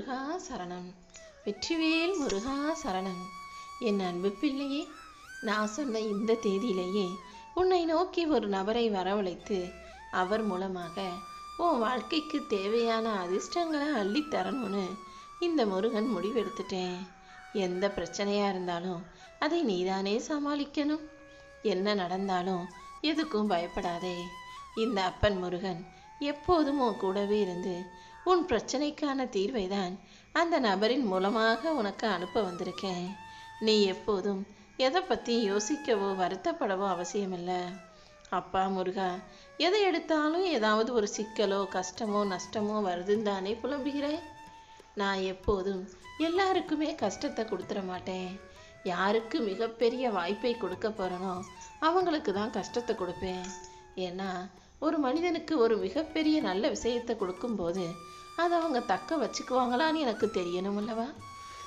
முருகா சரணம். வெற்றிவேல் முருகா சரணம். என் அன்பு பிள்ளையே நான் சொன்ன இந்த தேதியிலேயே உன்னை நோக்கி ஒரு நபரை வரவழைத்து அவர் மூலமாக உன் வாழ்க்கைக்கு தேவையான அதிர்ஷ்டங்களை அள்ளித் தரணும்னு இந்த முருகன் முடிவெடுத்துட்டேன். எந்த பிரச்சனையாக இருந்தாலும் அதை நீதானே சமாளிக்கணும். என்ன நடந்தாலும் எதுக்கும் பயப்படாதே. இந்த அப்பன் முருகன் எப்போதும் உன் கூடவே இருந்து உன் பிரச்சனைக்கான தீர்வை தான் அந்த நபரின் மூலமாக உனக்கு அனுப்ப வந்திருக்கேன். நீ எப்போதும் எதை பற்றி யோசிக்கவோ வருத்தப்படவோ அவசியமில்லை. அப்பா முருகா எதை எடுத்தாலும் ஏதாவது ஒரு சிக்கலோ கஷ்டமோ நஷ்டமோ வருதுன்னு தானே புலம்புகிறேன். நான் எப்போதும் எல்லாருக்குமே கஷ்டத்தை கொடுத்துட மாட்டேன். யாருக்கு மிகப்பெரிய வாய்ப்பை கொடுக்க போகிறனோ அவங்களுக்கு தான் கஷ்டத்தை கொடுப்பேன். ஏன்னா ஒரு மனிதனுக்கு ஒரு மிகப்பெரிய நல்ல விஷயத்தை கொடுக்கும்போது அதை அவங்க தக்க வச்சுக்குவாங்களான்னு எனக்கு தெரியணும் அல்லவா?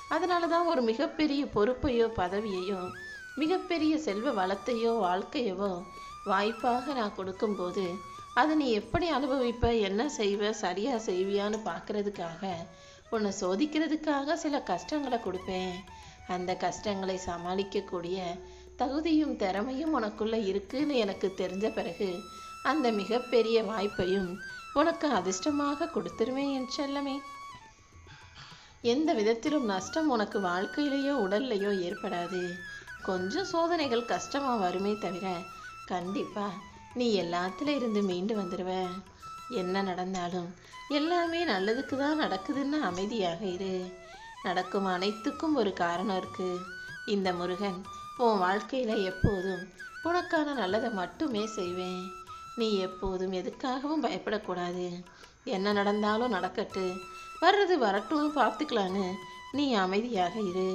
அதனால தான் ஒரு மிகப்பெரிய பொறுப்பையோ பதவியையோ மிகப்பெரிய செல்வ வளத்தையோ வாழ்க்கையவோ வாய்ப்பாக நான் கொடுக்கும்போது அதை நீ எப்படி அனுபவிப்ப என்ன செய்வ சரியாக செய்வியான்னு பார்க்கறதுக்காக உன்னை சோதிக்கிறதுக்காக சில கஷ்டங்களை கொடுப்பேன். அந்த கஷ்டங்களை சமாளிக்கக்கூடிய தகுதியும் திறமையும் உனக்குள்ளே இருக்குன்னு எனக்கு தெரிஞ்ச பிறகு அந்த மிகப்பெரிய வாய்ப்பையும் உனக்கு அதிர்ஷ்டமாக கொடுத்துருவேன் என் செல்லமே. எந்த விதத்திலும் நஷ்டம் உனக்கு வாழ்க்கையிலேயோ உடல்லையோ ஏற்படாது. கொஞ்சம் சோதனைகள் கஷ்டமாக வருமே தவிர கண்டிப்பா நீ எல்லாத்துல இருந்து மீண்டு வந்துடுவ என்ன நடந்தாலும் எல்லாமே நல்லதுக்கு தான் நடக்குதுன்னு அமைதியாக இரு. நடக்கும் அனைத்துக்கும் ஒரு காரணம் இருக்கு. இந்த முருகன் உன் வாழ்க்கையில் எப்போதும் உனக்கான நல்லதை மட்டுமே செய்வேன். நீ எப்போதும் எதுக்காகவும் பயப்படக்கூடாது. என்ன நடந்தாலும் நடக்கட்டு. வர்றது வரட்டும்னு பார்த்துக்கலான்னு நீ அமைதியாக இரு.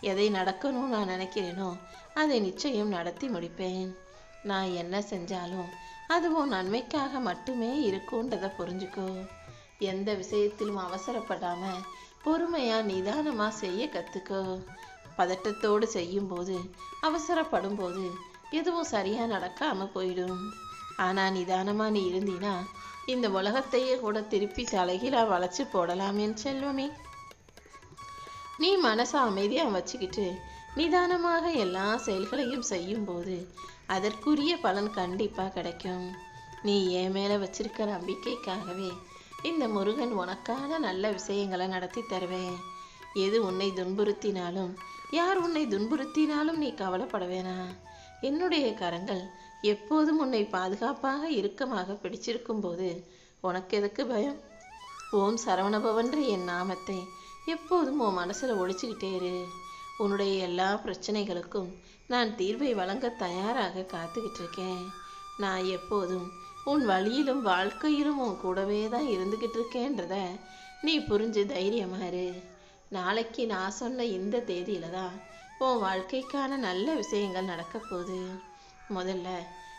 எதை நடக்கணும்னு நான் நினைக்கிறேனோ அதை நிச்சயம் நடத்தி முடிப்பேன். நான் என்ன செஞ்சாலும் அதுவும் நன்மைக்காக மட்டுமே இருக்குன்றதை புரிஞ்சுக்கோ. எந்த விஷயத்திலும் அவசரப்படாம பொறுமையா நிதானமா செய்ய கத்துக்கோ. பதட்டத்தோடு செய்யும்போது அவசரப்படும் போது எதுவும் சரியா நடக்காம போயிடும். ஆனால் நிதானமா நீ இருந்தீனா இந்த உலகத்தையே கூட திருப்பி தலைகீழாக வளைச்சு போடலாமே செல்வமே. நீ மனசை அமைதியா வச்சுக்கிட்டு நிதானமாக எல்லா செயல்களையும் செய்யும்போது அதற்குரிய பலன் கண்டிப்பா கிடைக்கும். நீ என் மேல வச்சிருக்க நம்பிக்கைக்காகவே இந்த முருகன் உனக்கான நல்ல விஷயங்களை நடத்தி தருவேன். எது உன்னை துன்புறுத்தினாலும் யார் உன்னை துன்புறுத்தினாலும் நீ கவலைப்பட வேணாம். என்னுடைய கரங்கள் எப்போதும் உன்னை பாதுகாப்பாக இறுக்கமாக பிடிச்சிருக்கும் போது உனக்கு எதுக்கு பயம்? ஓம் சரவணபவன்ற என் நாமத்தை. எப்போதும் உன் மனசில் ஒழிச்சுக்கிட்டே இரு. உன்னுடைய எல்லா பிரச்சனைகளுக்கும் நான் தீர்வை வழங்க தயாராக காத்துக்கிட்டு இருக்கேன். நான் எப்போதும் உன் வழியிலும் வாழ்க்கையிலும் உன் கூடவே தான் இருந்துக்கிட்டு இருக்கேன்றத நீ புரிஞ்சு தைரியமாறு நாளைக்கு நான் சொன்ன இந்த தேதியில தான் உன் வாழ்க்கைக்கான நல்ல விஷயங்கள் நடக்க போகுது. முதல்ல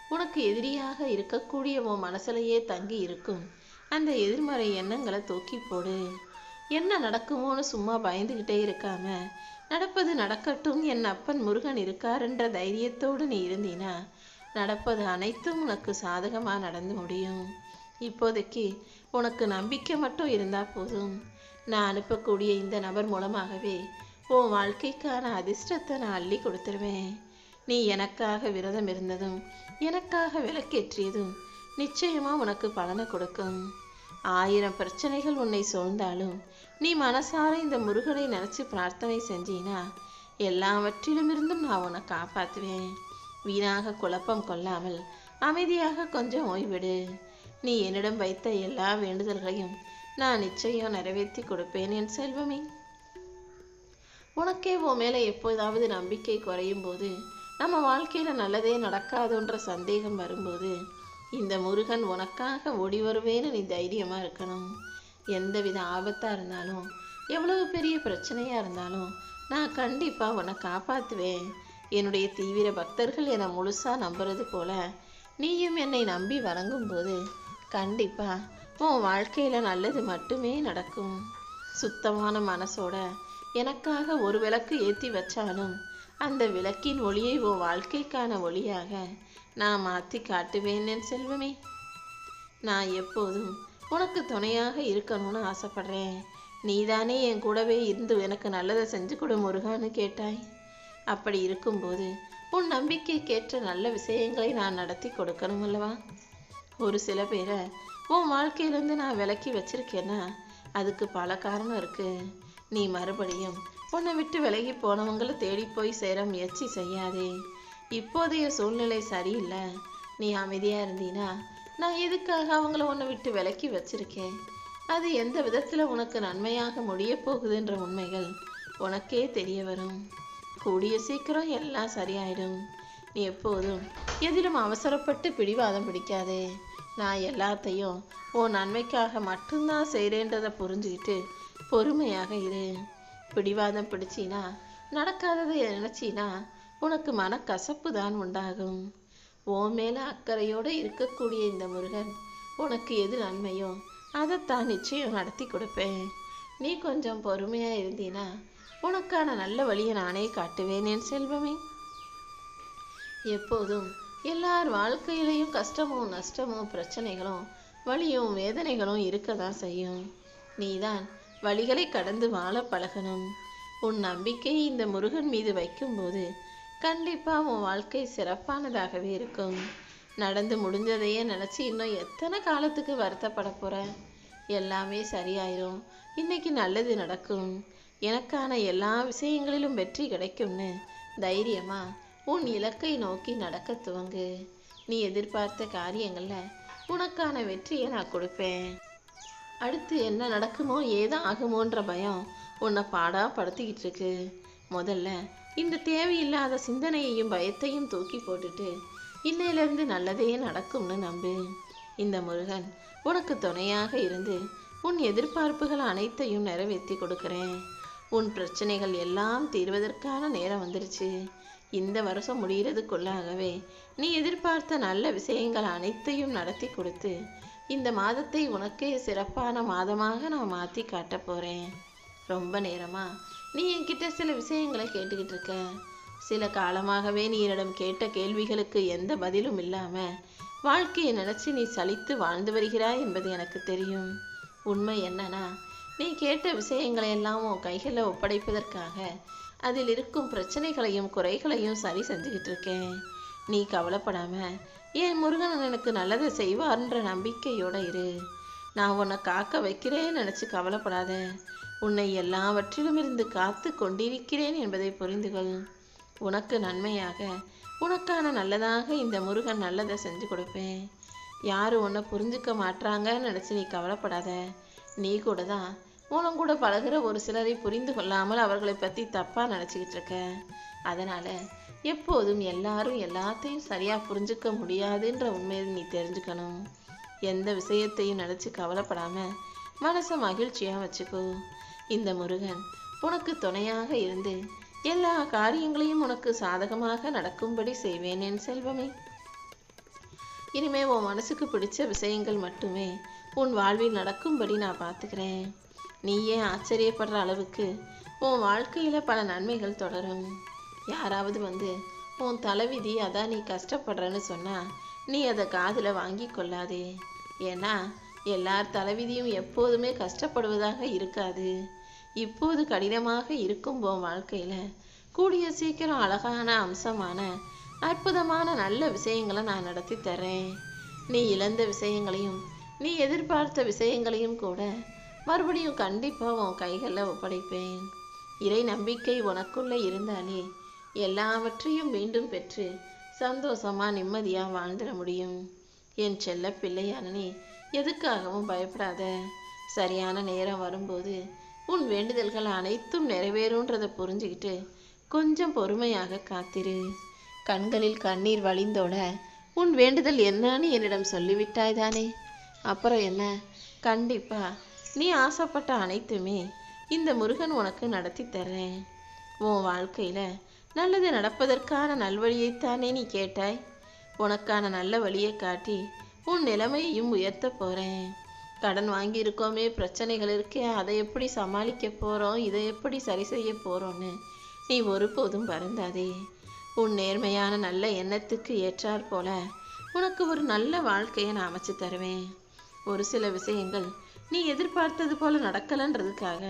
உனக்கு எதிரியாக இருக்கக்கூடிய உன் மனசுலையே தங்கி இருக்கும். அந்த எதிர்மறை எண்ணங்களை தூக்கி போடு. என்ன நடக்குமோன்னு சும்மா பயந்துகிட்டே இருக்காம நடப்பது நடக்கட்டும் என் அப்பன் முருகன் இருக்காருன்ற தைரியத்தோடு நீ இருந்தீனா நடப்பது அனைத்தும் உனக்கு சாதகமாக நடந்து முடியும். இப்போதைக்கு உனக்கு நம்பிக்கை மட்டும் இருந்தா போதும். நான் அனுப்பக்கூடிய இந்த நபர் மூலமாகவே உன் வாழ்க்கைக்கான அதிர்ஷ்டத்தை நான் அள்ளி கொடுத்துருவேன். நீ எனக்காக விரதம் இருந்ததும் எனக்காக விளக்கேற்றியதும் நிச்சயமா உனக்கு பலனை கொடுக்கும். ஆயிரம் பிரச்சனைகள் உன்னை சூழ்ந்தாலும் நீ மனசார இந்த முருகனை நினைச்சு பிரார்த்தனை செஞ்சீனா எல்லாவற்றிலும் இருந்தும் நான் உன்னை காப்பாற்றுவேன் வீணாக குழப்பம் கொள்ளாமல் அமைதியாக கொஞ்சம் ஓய்விடு. நீ என்னிடம் வைத்த எல்லா வேண்டுதல்களையும் நான் நிச்சயம் நிறைவேற்றி கொடுப்பேன் என் செல்வமே. உனக்கே உன் மேலே எப்போதாவது நம்பிக்கை குறையும் போது நம்ம வாழ்க்கையில் நல்லதே நடக்காதுன்ற சந்தேகம் வரும்போது இந்த முருகன் உனக்காக ஓடி வருவேன்னு நீ தைரியமாக இருக்கணும். எந்தவித ஆபத்தாக இருந்தாலும் எவ்வளவு பெரிய பிரச்சனையாக இருந்தாலும் நான் கண்டிப்பாக உன்னை காப்பாற்றுவேன் என்னுடைய தீவிர பக்தர்கள் என்னை முழுசாக நம்புறது போல நீயும் என்னை நம்பி வணங்கும்போது போது உன் வாழ்க்கையில் நல்லது மட்டுமே நடக்கும். சுத்தமான மனசோட எனக்காக ஒரு விளக்கு ஏற்றி வச்சாலும் அந்த விளக்கின் ஒளியை உன் வாழ்க்கைக்கான ஒளியாக நான் மாற்றி காட்டுவேன் என் செல்வமே. நான் எப்போதும் உனக்கு துணையாக இருக்கணும்னு ஆசைப்படுறேன். நீதானே என் கூடவே இருந்து எனக்கு நல்லதை செஞ்சு கொடு முருகான்னு கேட்டாய். அப்படி இருக்கும்போது உன் நம்பிக்கைக்கேற்ற நல்ல விஷயங்களை நான் நடத்தி கொடுக்கணும் அல்லவா? ஒரு சில பேரை உன் வாழ்க்கையிலேருந்து நான் விலக்கி வச்சிருக்கேன்னா அதுக்கு பல காரணம் இருக்கு. நீ மறுபடியும் உன்னை விட்டு விலகி போனவங்களை தேடி போய் சேர முயற்சி செய்யாதே. இப்போதைய சூழ்நிலை சரியில்லை. நீ அமைதியாக இருந்தீனா நான் எதுக்காக அவங்கள உன்னை விட்டு விலக்கி வச்சிருக்கேன்? அது எந்த விதத்தில் உனக்கு நன்மையாக முடிய போகுதுன்ற உண்மைகள் உனக்கே தெரிய வரும். கூடிய சீக்கிரம் எல்லாம் சரியாயிடும். நீ எப்போதும் எதிலும் அவசரப்பட்டு பிடிவாதம் பிடிக்காதே. நான் எல்லாத்தையும் உன் நன்மைக்காக மட்டும்தான் செய்கிறேன்றதை புரிஞ்சுக்கிட்டு பொறுமையாக இரு. பிடிவாதம் பிடிச்சினா நடக்காததை நினைச்சினா உனக்கு மனக்கசப்பு தான் உண்டாகும். ஓ மேல அக்கறையோடு இருக்கக்கூடிய இந்த முருகன் உனக்கு எது நன்மையோ அதைத்தான் நிச்சயம் நடத்தி கொடுப்பேன். நீ கொஞ்சம் பொறுமையா இருந்தீனா உனக்கான நல்ல வழியை நானே காட்டுவேன் என் செல்வமே. எப்போதும் எல்லார் வாழ்க்கையிலையும் கஷ்டமும் நஷ்டமும் பிரச்சனைகளும் வலியும் வேதனைகளும் இருக்க தான் செய்யும். நீதான் வழிகளை கடந்து வாழ பழகணும். உன் நம்பிக்கையை இந்த முருகன் மீது வைக்கும்போது கண்டிப்பா உன் வாழ்க்கை சிறப்பானதாகவே இருக்கும். நடந்து முடிஞ்சதையே நினைச்சு இன்னும் எத்தனை காலத்துக்கு வருத்தப்பட போற? எல்லாமே சரியாயிரும். இன்னைக்கு நல்லது நடக்கும். எனக்கான எல்லா விஷயங்களிலும் வெற்றி கிடைக்கும்னு தைரியமா உன் இலக்கை நோக்கி நடக்க துவங்கு. நீ எதிர்பார்த்த காரியங்களில் உனக்கான வெற்றியை நான் கொடுப்பேன். அடுத்து என்ன நடக்குமோ ஏதோ ஆகுமோன்ற பயம் உன்னை பாடா படுத்திக்கிட்டு இருக்கு முதல்ல இந்த தேவையில்லாத சிந்தனையையும் பயத்தையும் தூக்கி போட்டுட்டு இன்னையிலிருந்து நல்லதே நடக்கும்னு நம்பு. இந்த முருகன் உனக்கு துணையாக இருந்து உன் எதிர்பார்ப்புகள் அனைத்தையும் நிறைவேற்றி கொடுக்குறேன். உன் பிரச்சனைகள் எல்லாம் தீர்வதற்கான நேரம் வந்துருச்சு. இந்த வருஷம் முடிகிறதுக்குள்ளாகவே நீ எதிர்பார்த்த நல்ல விஷயங்கள் அனைத்தையும் நடத்தி கொடுத்து இந்த மாதத்தை உனக்கே சிறப்பான மாதமாக நான் மாற்றி காட்ட போகிறேன் ரொம்ப நேரமா? நீ என்கிட்ட சில விஷயங்களை கேட்டுக்கிட்டு இருக்க. சில காலமாகவே நீ என்னிடம் கேட்ட கேள்விகளுக்கு எந்த பதிலும் இல்லாமல் வாழ்க்கையை நினச்சி நீ சலித்து வாழ்ந்து வருகிறாய் என்பது எனக்கு தெரியும். உண்மை என்னன்னா நீ கேட்ட விஷயங்களை எல்லாம் உன் கைகளில் ஒப்படைப்பதற்காக அதில் இருக்கும் பிரச்சனைகளையும் குறைகளையும் சரி செஞ்சுக்கிட்டு இருக்கேன். நீ கவலைப்படாமல் என் முருகன் எனக்கு நல்லதை செய்வார்ன்ற நம்பிக்கையோட இரு. நான் உன்னை காக்க வைக்கிறேன்னு நினச்சி கவலைப்படாத. உன்னை எல்லாவற்றிலும் இருந்து காத்து கொண்டிருக்கிறேன் என்பதை புரிந்துகொள் உனக்கு நன்மையாக உனக்கான நல்லதாக இந்த முருகன் நல்லதை செஞ்சு கொடுப்பேன். யாரும் உன்னை புரிஞ்சுக்க மாட்டாங்கன்னு நினச்சி நீ கவலைப்படாத. நீ கூட தான் மூலம் கூட பழகுற ஒரு சிலரை புரிந்து கொள்ளாமல் அவர்களை பற்றி தப்பாக நினச்சிக்கிட்டு இருக்க. அதனால எப்போதும் எல்லாரும் எல்லாத்தையும் சரியா புரிஞ்சுக்க முடியாதுன்ற உண்மையை நீ தெரிஞ்சுக்கணும். எந்த விஷயத்தையும் நினச்சி கவலைப்படாம மனசை மகிழ்ச்சியா வச்சுக்கோ. இந்த முருகன் உனக்கு துணையாக இருந்து எல்லா காரியங்களையும் உனக்கு சாதகமாக நடக்கும்படி செய்வேன் என் செல்வமே. இனிமே உன் மனசுக்கு பிடிச்ச விஷயங்கள் மட்டுமே உன் வாழ்வில் நடக்கும்படி நான் பார்த்துக்கிறேன். நீயே ஆச்சரியப்படுற அளவுக்கு? உன் வாழ்க்கையில் பல நன்மைகள் தொடரும். யாராவது வந்து உன் தலைவிதி அதான் நீ கஷ்டப்படுறன்னு சொன்னால் நீ அதை காதில் வாங்கி கொள்ளாதே. ஏன்னா எல்லார் தலைவிதியும் எப்போதுமே கஷ்டப்படுவதாக இருக்காது. இப்போது கடினமாக இருக்கும் உன் வாழ்க்கையில் கூடிய சீக்கிரம் அழகான அம்சமான அற்புதமான நல்ல விஷயங்களை நான் நடத்தி தரேன் நீ இழந்த விஷயங்களையும் நீ எதிர்பார்த்த விஷயங்களையும் கூட மறுபடியும் கண்டிப்பாக உன் கைகளில் ஒப்படைப்பேன். இறை நம்பிக்கை உனக்குள்ளே இருந்தாலே எல்லாவற்றையும் மீண்டும் பெற்று சந்தோஷமாக நிம்மதியாக வாழ்ந்துட முடியும். என் செல்ல பிள்ளையானனே எதுக்காகவும் பயப்படாத. சரியான நேரம் வரும்போது உன் வேண்டுதல்கள் அனைத்தும் நிறைவேறுன்றதை புரிஞ்சுக்கிட்டு கொஞ்சம் பொறுமையாக காத்திரு. கண்களில் கண்ணீர் வழிந்தோட உன் வேண்டுதல் என்னன்னு என்னிடம் சொல்லிவிட்டாய் தானே. அப்புறம் என்ன? கண்டிப்பாக நீ ஆசைப்பட்ட அனைத்துமே இந்த முருகன் உனக்கு நடத்தி தர்றேன். உன் வாழ்க்கையில் நல்லது நடப்பதற்கான நல்வழியைத்தானே நீ கேட்டாய். உனக்கான நல்ல வழியை காட்டி உன் நிலைமையையும் உயர்த்த போகிறேன் கடன் வாங்கியிருக்கோமே பிரச்சனைகள் இருக்கே அதை எப்படி சமாளிக்க போகிறோம் இதை எப்படி சரி செய்ய போகிறோன்னு நீ ஒருபோதும் வருந்தாதே. உன் நேர்மையான நல்ல எண்ணத்துக்கு ஏற்றாற் போல உனக்கு ஒரு நல்ல வாழ்க்கையை நான் அமைச்சு தருவேன். ஒரு சில விஷயங்கள் நீ எதிர்பார்த்தது போல நடக்கலன்றதுக்காக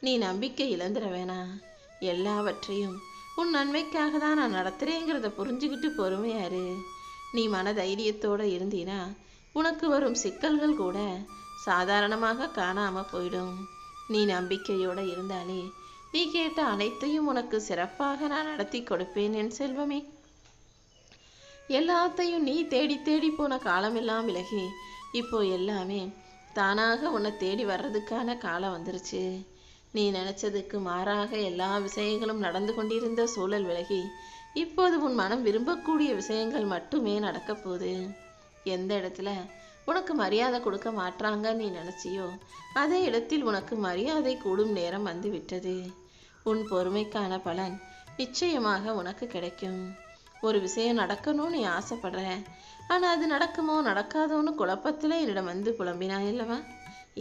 நீ நம்பிக்கை இழந்துட வேணாம் எல்லாவற்றையும் உன் நன்மைக்காக தான் நான் நடத்துறேங்கிறத புரிஞ்சுக்கிட்டு பொறுமையாரு நீ மன தைரியத்தோட இருந்தீனா உனக்கு வரும் சிக்கல்கள் கூட சாதாரணமாக காணாம போயிடும். நீ நம்பிக்கையோட இருந்தாலே நீ கேட்ட அனைத்தையும் உனக்கு சிறப்பாக நான் நடத்தி கொடுப்பேன் என் செல்வமே. எல்லாத்தையும் நீ தேடி தேடி போன காலமெல்லாம் விலகி இப்போ எல்லாமே தானாக உன்னை தேடி வர்றதுக்கான காலம் வந்துருச்சு. நீ நினைச்சதுக்கு மாறாக எல்லா விஷயங்களும் நடந்து கொண்டிருந்த சூழல் விலகி இப்போது உன் மனம் விரும்பக்கூடிய விஷயங்கள் மட்டுமே நடக்க போகுது. எந்த இடத்துல உனக்கு மரியாதை கொடுக்க மாட்றாங்க நீ நினைச்சியோ அதே இடத்தில் உனக்கு மரியாதை கூடும் நேரம் வந்து விட்டது உன் பொறுமைக்கான பலன் நிச்சயமாக உனக்கு கிடைக்கும். ஒரு விஷயம் நடக்கணும்னு நீ ஆசைப்படுற ஆனால் அது நடக்குமோ நடக்காதோன்னு குழப்பத்தில் என்னிடம் வந்து புலம்பினாய் அல்லவா?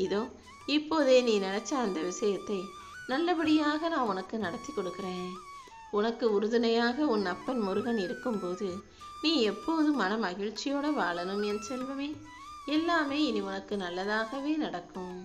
இதோ இப்போதே நீ நினச்ச அந்த விஷயத்தை நல்லபடியாக நான் உனக்கு நடத்தி கொடுக்குறேன். உனக்கு உறுதுணையாக உன் அப்பன் முருகன் இருக்கும்போது நீ எப்போதும் மன மகிழ்ச்சியோடு வாழணும் என் செல்வமே. எல்லாமே இனி உனக்கு நல்லதாகவே நடக்கும்.